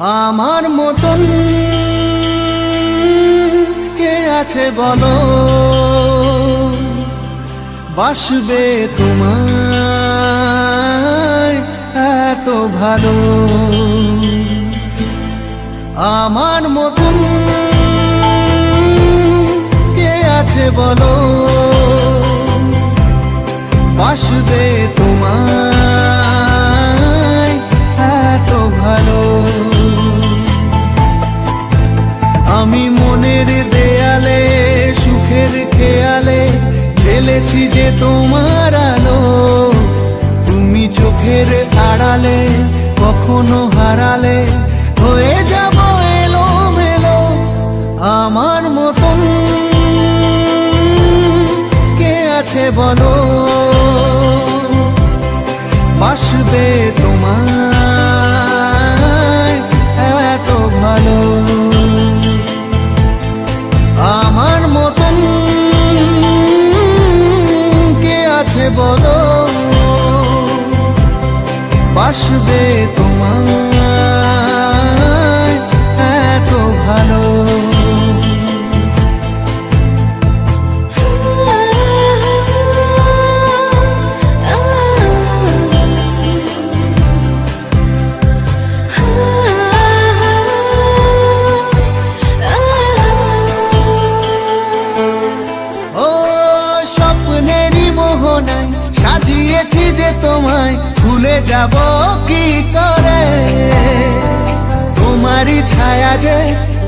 আমার মতন কে আছে বলো? বাসবে তোমায় এত ভালো। আমার মতন কে আছে বলো? বাসবে আমি মনের দেয়ালে, সুখের খেয়ালে ঢেলেছি যে তোমার আলো। তুমি চোখের আড়ালে কখনো হারালে। হয়ে যাব এলো মেলো আমার মতন। কে আছে বলো? বলো বাসবে তোমায় মোহনায় সাজিয়েছি যে তোমায়, ভুলে যাব কি করে? তোমারই ছায়া যে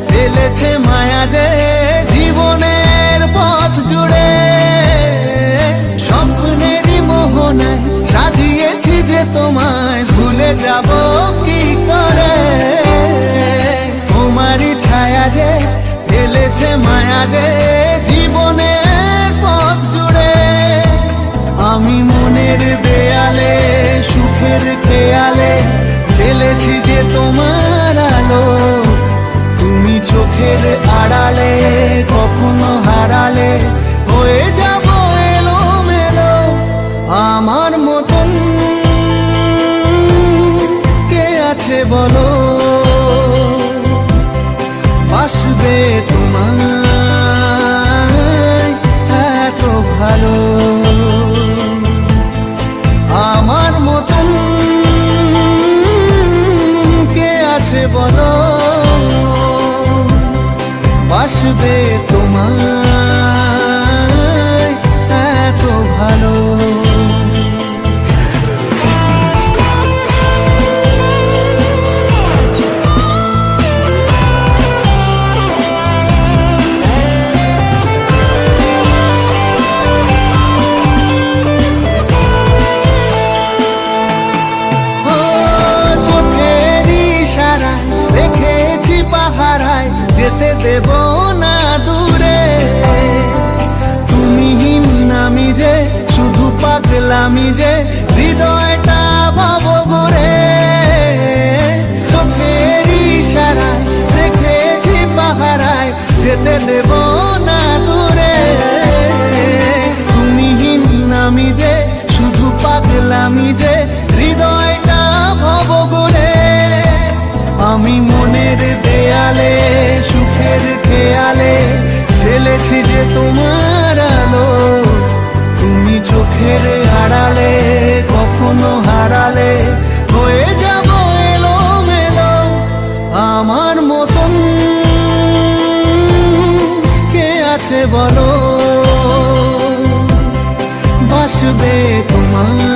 ফেলেছে মায়া যে জীবনের পথ জুড়ে। স্বপ্নেরই মোহনায় সাজিয়েছি যে তোমায়, ভুলে যাব কি করে? তোমারই ছায়া যে ফেলেছে মায়া যে মনের দেয়ালে, সুখের খেয়ালে ফেলেছি যে তোমার আলো। তুমি চোখের আড়ালে, কখনো হারালে, হয়ে যাব এলো মেলো আমার মতন। কে আছে বলো? বাসবে তোমায় আছে বলো বাসবে তোমায় দেব না দূরে। তুমি নামি যে শুধু পাগলামি যে হৃদয়টা ভাব গোরে চোখের ইশারায় রেখেছি পাহারায়, যেতে দেব না দূরে। তুমি নামি যে শুধু পাগলামি যে হৃদয়টা ভব গোরে আমি মনের দেয়ালে সুখের খেয়ালে ছেলেছি যে তোমার আলো। তুমি চোখের আড়ালে কখনো হারালে। হয়ে যাব এলো মেলো আমার মতন। কে আছে বলো? বাসবে তোমার